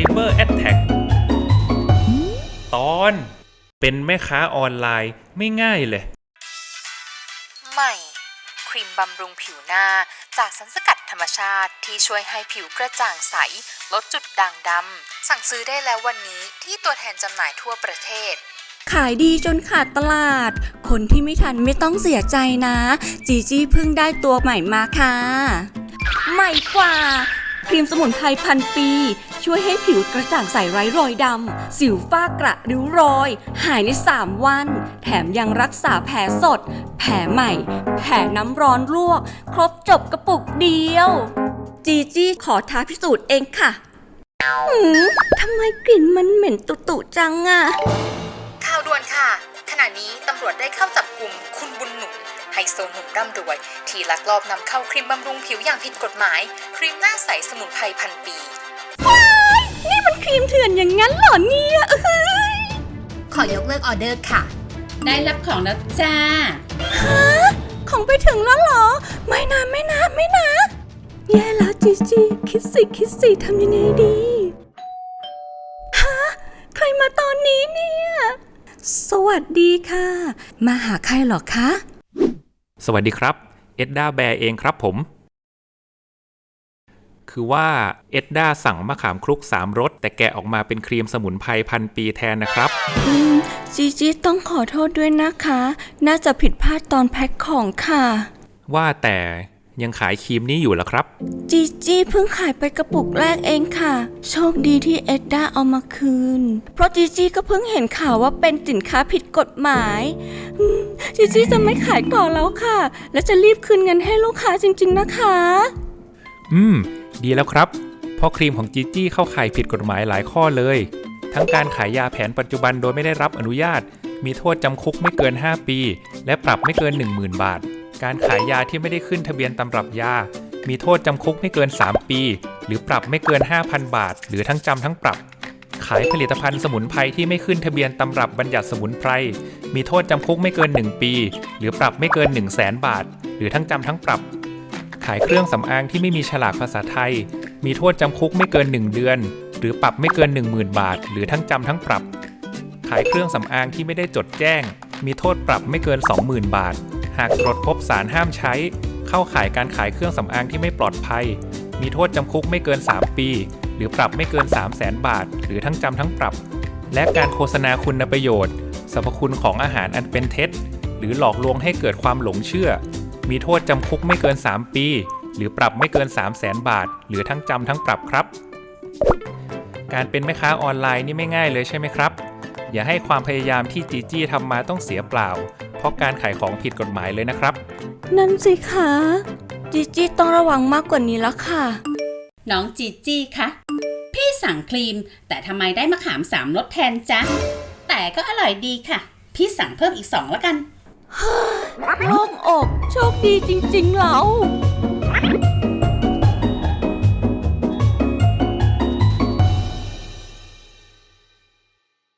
Cyber Attack ตอนเป็นแม่ค้าออนไลน์ไม่ง่ายเลย ใหม่ ครีมบำรุงผิวหน้าจากสารสกัดธรรมชาติที่ช่วยให้ผิวกระจ่างใส ลดจุดด่างดำ สั่งซื้อได้แล้ววันนี้ที่ตัวแทนจำหน่ายทั่วประเทศ ขายดีจนขาดตลาด คนที่ไม่ทันไม่ต้องเสียใจนะ จีจี้เพิ่งได้ตัวใหม่มาค่ะ ใหม่กว่า ครีมสมุนไพรพันปี ช่วยให้ผิวกระจ่างใสไร้รอยดำ สิวฝ้ากระริ้วรอย หายใน 3 วัน แถมยังรักษาแผลสด แผลใหม่ แผลน้ำร้อนลวก ครบจบกระปุกเดียว จีจี้ขอท้าพิสูจน์เองค่ะหืมทำไมกลิ่นมันเหม็นตุตุจังอะข่าวด่วนค่ะ ณะนี้ตำรวจได้เข้าจับกลุ่มคุณบุญหนุนไฮโซหนุ่มร่ำรวย ที่ลักลอบนำเข้าครีมบำรุงผิวอย่างผิดกฎหมาย ครีมหน้าใสสมุนไพรพันปีนี่มันครีมเถื่อนอย่างนั้นเหรอเนี่ยเอ้ยขอยกเลิกออเดอร์ค่ะ ได้รับของแล้วจ้าของไปถึงแล้วเหรอ ไม่นะไม่นะไม่นะแย่แล้วจีจีคิดสิคิดสิทำยังไงดี วัสดีค่ะ มาหาใครเหรอคะ สวัสดีครับ เอ็ดด้าแบร์เองครับผม คือว่าเอ็ดด้าสั่งมะขามคลุก3รสแต่แกะออกมาเป็นครีมสมุนไพรพันปีแทนนะครับ อืมจีจีต้องขอโทษด้วยนะคะ น่าจะผิดพลาดตอนแพ็คของค่ะ ว่าแต่ ยังขายครีมนี้อยู่เหรอครับ จีจีเพิ่งขายไปกระปุกแรกเองค่ะ โชคดีที่เอ็ดด้าเอามาคืน เพราะจีจีก็เพิ่งเห็นข่าวว่าเป็นสินค้าผิดกฎหมายอืมจีจีจะไม่ขายต่อแล้วค่ะ และจะรีบคืนเงินให้ลูกค้าจริง ๆนะคะ อืม ดีแล้วครับ เพราะครีมของจีจี้เข้าข่ายผิดกฎหมายหลายข้อเลย ทั้งการขายยาแผนปัจจุบันโดยไม่ได้รับอนุญาต มีโทษจำคุกไม่เกิน 5 ปี และปรับไม่เกิน 10,000 บาท การขายยาที่ไม่ได้ขึ้นทะเบียนตำรับยา มีโทษจำคุกไม่เกิน 3 ปี หรือปรับไม่เกิน 5,000 บาท หรือทั้งจำทั้งปรับ ขายผลิตภัณฑ์สมุนไพรที่ไม่ขึ้นทะเบียนตำรับบัญญัติสมุนไพร มีโทษจำคุกไม่เกิน 1 ปี หรือปรับไม่เกิน 1 0 0 0 0แสนบาท หรือทั้งจำทั้งปรับ ขายเครื่องสำอางที่ไม่มีฉลากภาษาไทย มีโทษจำคุกไม่เกิน 1 เดือน หรือปรับไม่เกิน 10,000 บาท หรือทั้งจำทั้งปรับ ขายเครื่องสำอางที่ไม่ได้จดแจ้ง มีโทษปรับไม่เกิน 20,000 บาทากตรวจพบสารห้ามใช้ เข้าข่ายการขายเครื่องสำอางที่ไม่ปลอดภัย มีโทษจำคุกไม่เกิน 3 ปี หรือปรับไม่เกิน 3 0 0แสนบาท หรือทั้งจำทั้งปรับ และการโฆษณาคุณประโยชน์สรรพคุณของอาหารอันเป็นเท็จ หรือหลอกลวงให้เกิดความหลงเชื่อ มีโทษจำคุกไม่เกิน 3 ปี หรือปรับไม่เกิน 3 0 0แสนบาท หรือทั้งจำทั้งปรับครับ การเป็นแม่ค้าออนไลน์นี่ไม่ง่ายเลยใช่ไหมครับ อย่าให้ความพยายามที่จีจี้ทำมาต้องเสียเปล่า เพราะการขายของผิดกฎหมายเลยนะครับ นั่นสิคะจีจีต้องระวังมากกว่านี้แล้วค่ะ น้องจีจี้คะ พี่สั่งครีม แต่ทำไมได้มะขามสามรสแทนจ๊ะ แต่ก็อร่อยดีค่ะ พี่สั่งเพิ่มอีกสองแล้วกัน โล่งอก โชคดีจริงๆเรา